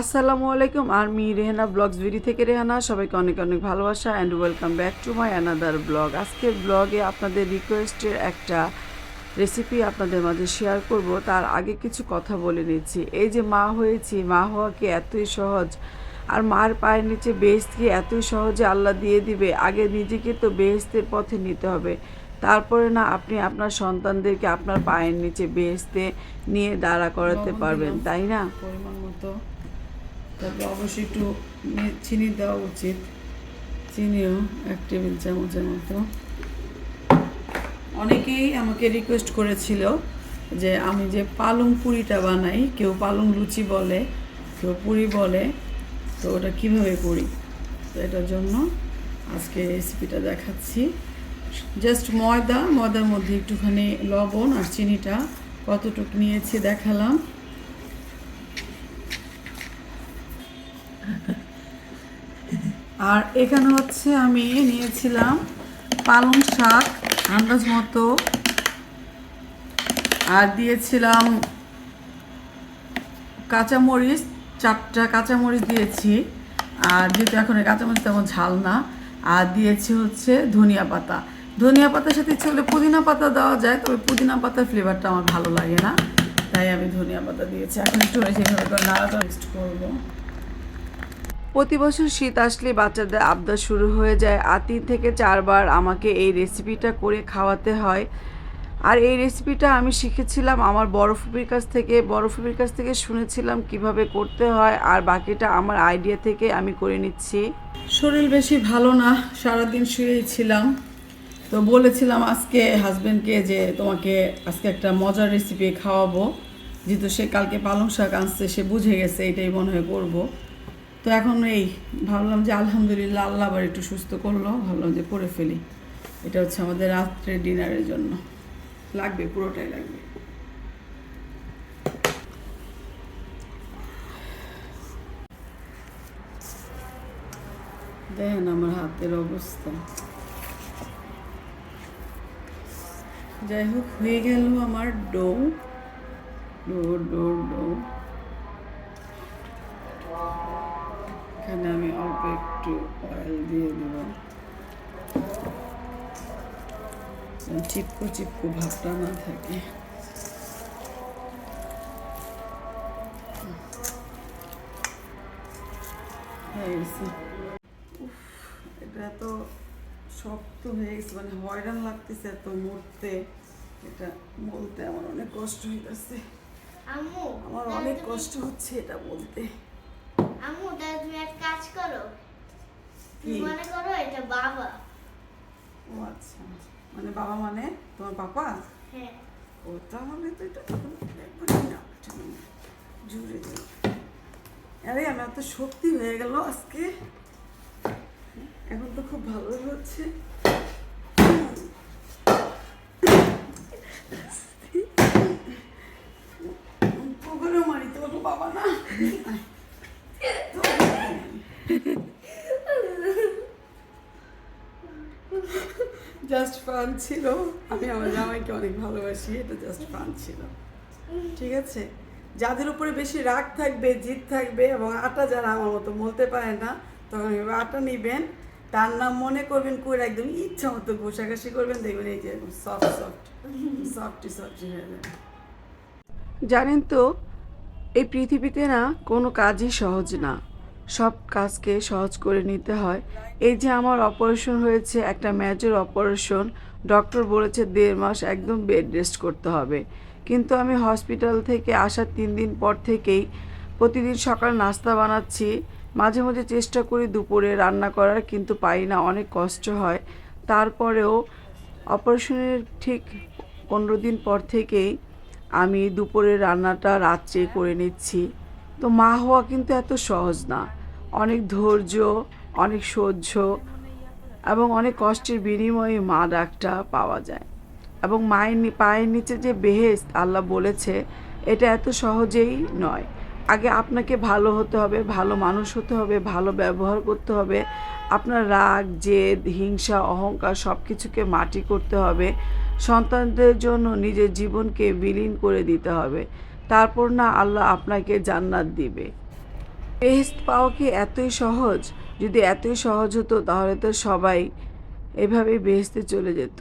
আসসালামু আলাইকুম আমি রেহানা ব্লগস ভিডি থেকে রেহানা। সবাইকে অনেক অনেক ভালোবাসা and welcome back to my another blog আজকের ব্লগে আপনাদের রিকোয়েস্টের একটা রেসিপি আপনাদের মাঝে শেয়ার করব। তার আগে কিছু কথা বলে নিচ্ছি। এই যে মা হয়েছি মা হওয়া কি এতই সহজ আর মার পায়ের নিচে বেহেস্ত কি এতই সহজে আল্লাহ দিয়ে দিবে। আগে নিজেকে তো বেহেস্তের পথে নিতে হবে। তারপরে না আপনি আপনার সন্তানদেরকে আপনার পায়ের নিচে বেহেস্তে নিয়ে দাঁড়া করাতে পারবেন তাই না? পরিমাণ মতো। তারপর অবশ্যই একটু চিনি দেওয়া উচিত। চিনিও এক টেবিল চামচের মতো। অনেকেই আমাকে রিকোয়েস্ট করেছিল যে আমি যে পালং পুরিটা বানাই, কেউ পালং লুচি বলে, কেউ পুরি বলে, তো ওটা কীভাবে করি? তো এটার জন্য আজকে রেসিপিটা দেখাচ্ছি। জাস্ট ময়দা, ময়দার মধ্যে একটুখানি লবণ আর চিনিটা কতটুকু নিয়েছি দেখালাম। আর এখানে হচ্ছে আমি নিয়েছিলাম পালং শাক, আন্দাজ মতো। আর দিয়েছিলাম কাঁচামরিচ, চারটা কাঁচামরিচ দিয়েছি। আর যেহেতু এখন এই কাঁচামরিচ তেমন ঝাল না, আর দিয়েছি হচ্ছে ধনিয়া পাতা। ধনিয়া পাতার সাথে ইচ্ছে হলে পুদিনা পাতা দেওয়া যায়, তবে পুদিনা পাতার ফ্লেভারটা আমার ভালো লাগে না, তাই আমি ধনিয়া পাতা দিয়েছি। এখন একটু করে নাড়াটা মিক্সড করব। প্রতি বছর শীত আসলে বাচ্চাদের আবদার শুরু হয়ে যায়। আর তিন থেকে চারবার আমাকে এই রেসিপিটা করে খাওয়াতে হয়। আর এই রেসিপিটা আমি শিখেছিলাম আমার বড় ফুপির কাছ থেকে। বড় ফুপির কাছ থেকে শুনেছিলাম কীভাবে করতে হয়। আর বাকিটা আমার আইডিয়া থেকে আমি করে নিচ্ছি। শরীর বেশি ভালো না, সারাদিন শুয়েই ছিলাম। তো বলেছিলাম আজকে হাজব্যান্ডকে যে তোমাকে আজকে একটা মজার রেসিপি খাওয়াবো। যেহেতু সে কালকে পালং শাক আনছে, সে বুঝে গেছে এটাই মনে হয় করব। তো এখন এই ভাবলাম যে আলহামদুলিল্লাহ আল্লাহ আবার একটু সুস্থ করল, ভাবলাম যে করে ফেলি। এটা হচ্ছে আমাদের রাত্রে ডিনারের জন্য। লাগবে, পুরোটাই লাগবে। দেখেন আমার হাতের অবস্থা। যাই হোক, হয়ে গেল আমার ডো ডো ডো ডো এখানে আমি অল্প একটু অয়েল দিয়ে দেব। চিপকো চিপকো ভাবটা না থাকে। এটা তো শক্ত হয়ে গেছে মানে হয়রান লাগতেছে এত মরতে এটা বলতে আমার অনেক কষ্ট হইতেছে। আমার অনেক কষ্ট হচ্ছে এটা বলতে। আম্মু তাহলে তুমি এক কাজ করো। তুমি মনে করো এটা বাবা। ও আচ্ছা। মানে বাবা মানে তোমার পাপা? হ্যাঁ। ও তাহলে তো এটা তখন একবারই না জুড়ে যাবে আরে আমার তো শক্তি হয়ে গেল আজকে। এখন তো খুব ভালোই হচ্ছে পুকুরে মারি তোর বাবা না জাস্ট ফান ছিল। আমি আমার জামাইকে অনেক ভালোবাসি, এটা জাস্ট ফান ছিল। ঠিক আছে? যাদের উপরে বেশি রাগ থাকবে, জিদ থাকবে এবং আটা যারা আমার মতো বলতে পারে না, তখন আটা নিবেন। তার নাম মনে করবেন করে একদম ইচ্ছা মতো ঘষাঘষি করবেন, দেখবেন এই যে সফট সফট সফটি সফটি হয়ে যাবে। জানেন তো, এই পৃথিবীতে না কোনো কাজই সহজ না। সব কাজকে সহজ করে নিতে হয়। এই যে আমার অপারেশন হয়েছে, একটা মেজর অপারেশন ডক্টর বলেছে দেড় মাস একদম বেড রেস্ট করতে হবে। কিন্তু আমি হসপিটাল থেকে আসার তিন দিন পর থেকেই প্রতিদিন সকাল নাস্তা বানাচ্ছি, মাঝে মাঝে চেষ্টা করি দুপুরে রান্না করার, কিন্তু পাই না, অনেক কষ্ট হয়। তারপরেও অপারেশনের ঠিক পনেরো দিন পর থেকেই আমি দুপুরের রান্নাটা রাত্রে করে নিচ্ছি। তো মা হওয়া কিন্তু এত সহজ না। অনেক ধৈর্য, অনেক সহ্য এবং অনেক কষ্টের বিনিময়ে মা ডাকটা পাওয়া যায়। এবং মায়ের পায়ের নিচে যে বেহেস্ত আল্লাহ বলেছে, এটা এত সহজেই নয়। আগে আপনাকে ভালো হতে হবে, ভালো মানুষ হতে হবে, ভালো ব্যবহার করতে হবে। আপনার রাগ, জেদ, হিংসা, অহংকার সব কিছুকে মাটি করতে হবে। সন্তানদের জন্য নিজের জীবনকে বিলীন করে দিতে হবে। তারপর না আল্লাহ আপনাকে জান্নাত দিবে। বেহেস্ত পাওয়া কি এতই সহজ? যদি এতই সহজ হতো, তাহলে তো সবাই এভাবেই বেহেস্তে চলে যেত।